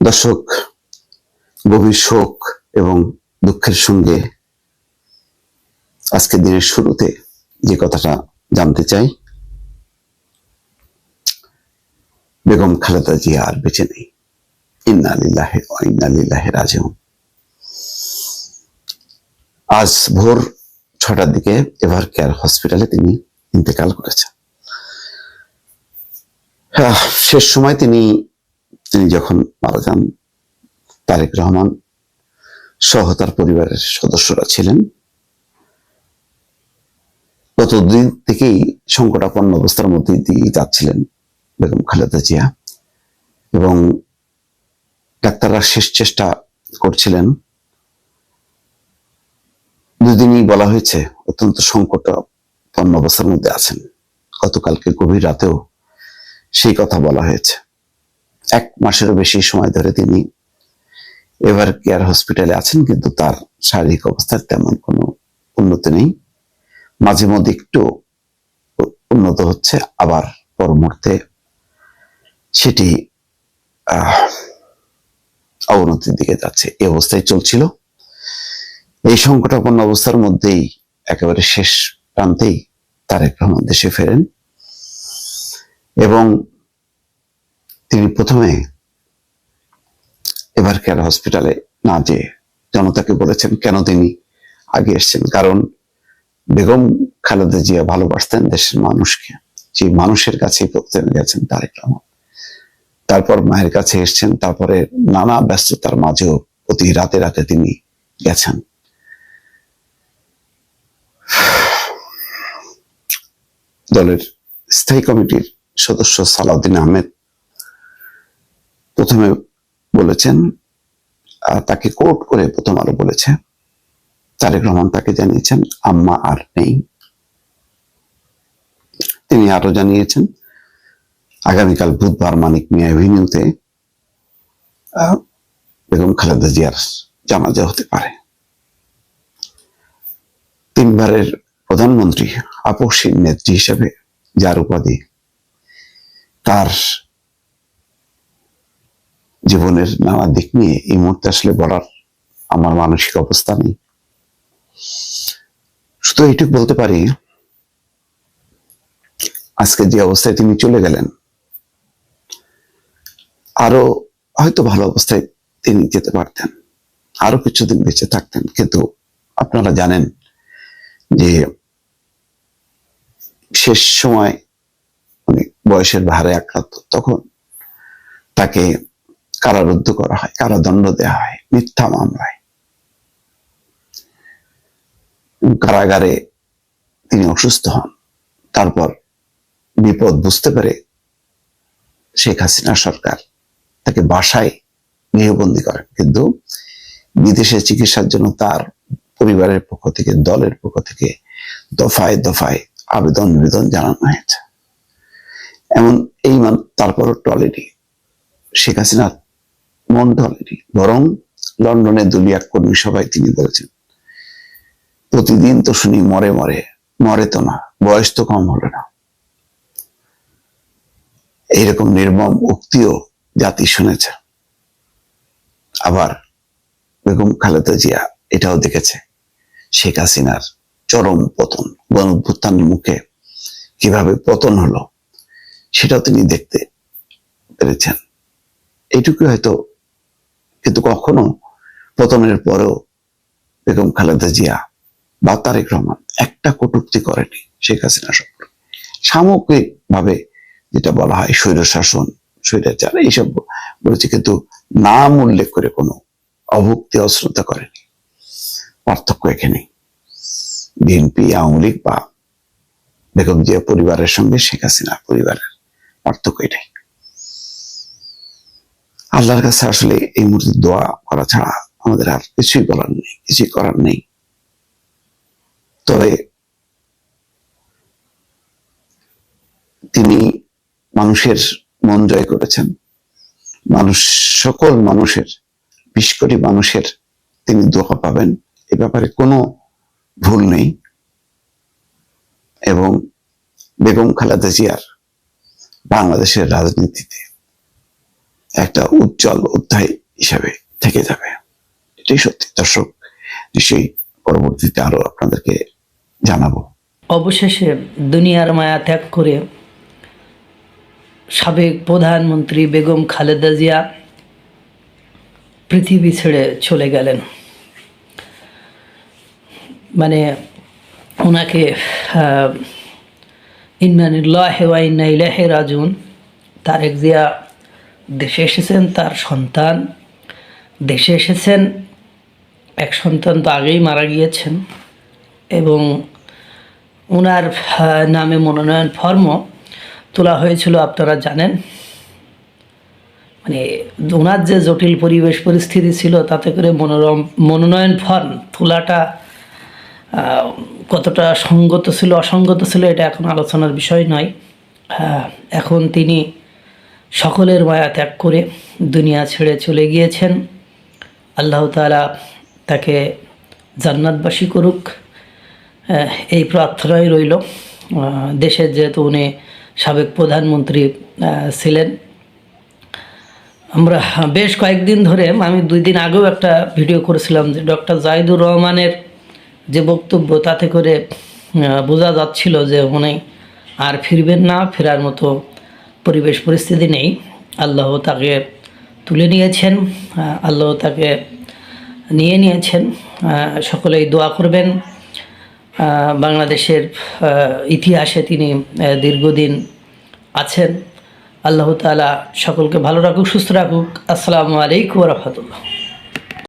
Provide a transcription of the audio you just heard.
দর্শক, গভীর শোক এবং দুঃখের সঙ্গে আজকে দিনের শুরুতে যে কথাটা জানতে চাই, বেগম খালেদা জিয়া আর বেঁচে নেই। ইন্না লিল্লাহি ওয়া ইন্না ইলাইহি রাজিউন। আজ ভোর ছটার দিকে এভার কেয়ার হসপিটালে তিনি ইন্তেকাল করেছেন। শেষ সময় তিনি তিনি যখন মারা যান, তারেক রহমান সহ তার পরিবারের সদস্যরা ছিলেন। গত দুদিন থেকেই সংকটাপন্ন অবস্থার মধ্যে দিয়ে যাচ্ছিলেন বেগম খালেদা জিয়া এবং ডাক্তাররা শেষ চেষ্টা করছিলেন। দুদিনই বলা হয়েছে, অত্যন্ত সংকটাপন্ন অবস্থার মধ্যে আছেন। গতকালকে গভীর রাতেও সেই কথা বলা হয়েছে। এক মাসেরও বেশি সময় ধরে তিনি এভার কেয়ার হসপিটালে আছেন, কিন্তু তার শারীরিক অবস্থার তেমন কোনো উন্নতি নেই। মাঝে মধ্যে একটু উন্নত হচ্ছে, আবার পর মুহূর্তে সেটি অবনতির দিকে যাচ্ছে। এই অবস্থায় চলছিল। এই সংকটাপন্ন অবস্থার মধ্যেই একেবারে শেষ প্রান্তেই তারেক রহমান দেশে ফেরেন এবং তিনি প্রথমে এবার কেয়ার হসপিটালে না যে জনতাকে বলেছেন, কেন তিনি আগে এসছেন? কারণ বেগম খালেদা জিয়া ভালোবাসতেন দেশের মানুষকে। যে মানুষের কাছেই প্রথমে গেছেন তারেক রহমান। তারপর মায়ের কাছে এসছেন, তারপরে নানা ব্যস্ততার মাঝেও প্রতি রাতে রাতে তিনি গেছেন। দলের স্থায়ী কমিটির সদস্য সালাউদ্দিন আহমেদ প্রথমে বলেছেন তাকে কোর্ট করে প্রথম আলো বলেছে। তারেক রহমান তাকে জানিয়েছেন আম্মা আর নেই। তিনি আরও জানিয়েছেন আগামীকাল বুধবার মানিক মিয়া আহ, বেগম খালেদা জিয়ার জানাজা হতে পারে। তিনবারের প্রধানমন্ত্রী আপসীন নেত্রী হিসেবে যার উপাধি তার জীবনের নানা দিক নিয়ে এই মুহূর্তে আসলে বলার আমার মানসিক অবস্থা নেই। শুধু এইটুকু বলতে পারি, আজকে যে অবস্থায় তিনি চলে গেলেন, আরও হয়তো ভালো অবস্থায় তিনি যেতে পারতেন, আরও কিছুদিন বেঁচে থাকতেন। কিন্তু আপনারা জানেন যে শেষ সময় উনি বয়সের ভারে আক্রান্ত, তখন তাকে কারারুদ্ধ করা হয়, কারাদণ্ড দেওয়া হয়, মিথ্যা মামলায় কারাগারে তিনি অসুস্থ হন। তারপর বিপদ বুঝতে পেরে শেখ হাসিনা সরকার তাকে বাসায় গৃহবন্দী করেন কিন্তু বিদেশে চিকিৎসার জন্য তার পরিবারের পক্ষ থেকে, দলের পক্ষ থেকে দফায় দফায় আবেদন নিবেদন জানানো হয়েছে। এমন এই মান তারপরও টলেনি শেখ হাসিনার মন টলেনি বরং লন্ডনে দলীয় কর্মী সভায় তিনি বলেছেন, প্রতিদিন তো শুনি মরে মরে মরে তো না, বয়স তো কম হলো না। এইরকম নির্মম উক্তিও জাতি শুনেছে। আবার বেগম খালেদা জিয়া এটাও দেখেছে, শেখ হাসিনার চরম পতন গণভ্যুত্থানের মুখে কীভাবে পতন হলো, সেটাও তিনি দেখতে পেরেছেন। এটুকু হয়তো কিন্তু কখনো পতনের পরেও বেগম খালেদা জিয়া বা তারেক রহমান একটা কটূক্তি করেনি শেখ হাসিনা সম্পর্কে। সামগ্রিক ভাবে যেটা বলা হয় স্বৈর শাসন, স্বৈরাচার, এইসব বলেছে, কিন্তু নাম উল্লেখ করে কোনো অভুক্তি, অশ্রদ্ধা করেনি পার্থক্য এখানে বিএনপি আওয়ামী লীগ বা বেগম জিয়া পরিবারের সঙ্গে শেখ হাসিনা পরিবারের পার্থক্য এটাই। আল্লাহর কাছে আসলে এই মুহূর্তে দোয়া করা ছাড়া আমাদের আর কিছুই বলার নেই, কিছুই করার নেই। তবে তিনি মানুষের মন জয় করেছেন। মানুষ, সকল মানুষের, বিশ কোটি মানুষের তিনি দোয়া পাবেন। এ ব্যাপারে কোনো ভুল নেই। এবং বেগম খালেদা জিয়ার বাংলাদেশের রাজনীতিতে একটা উজ্জ্বল অধ্যায় হিসাবে থেকে যাবে। এটাই সত্যি। দর্শক, নিশ্চয়ই পরবর্তীতে আরও আপনাদেরকে জানাব। অবশেষে দুনিয়ার মায়া ত্যাগ করে সাবেক প্রধানমন্ত্রী বেগম খালেদা জিয়া পৃথিবী ছেড়ে চলে গেলেন। মানে ওনাকে ইন্নানিল্লাহ ওয়া ইন্না ইলাইহি রাজুন তারেক জিয়া দেশে এসেছেন তার সন্তান। দেশে এসেছেন, এক সন্তান তো আগেই মারা গিয়েছেন এবং ওনার নামে মনোনয়ন ফর্মও তোলা হয়েছিল, আপনারা জানেন। মানে ওনার যে জটিল পরিবেশ পরিস্থিতি ছিল, তাতে করে মনোরম, মনোনয়ন ফর্ম তোলাটা কতটা সঙ্গত ছিল, অসঙ্গত ছিল, এটা এখন আলোচনার বিষয় নয়। এখন তিনি সকলের মায়া ত্যাগ করে দুনিয়া ছেড়ে চলে গিয়েছেন। আল্লাহ তাআলা তাকে জান্নাতবাসী করুক। এই প্রার্থনাই রইল। দেশের যেহেতু উনি সাবেক প্রধানমন্ত্রী ছিলেন। আমরা বেশ কয়েকদিন ধরে, আমি দুই দিন আগেও একটা ভিডিও করেছিলাম যে ডক্টর জাহিদুর রহমানের যে বক্তব্য, তাতে করে বোঝা যাচ্ছিল যে উনি আর ফিরবেন না, ফেরার মতো পরিবেশ পরিস্থিতি নেই। আল্লাহ তাকে তুলে নিয়েছেন, আল্লাহ তাকে নিয়ে নিয়েছেন। সকলেই দোয়া করবেন। বাংলাদেশের, ইতিহাসে তিনি, দীর্ঘদিন আছেন। আল্লাহ তালা সকলকে ভালো রাখুক, সুস্থ রাখুক। আসসালামু আলাইকুম রহমতুল্লাহ।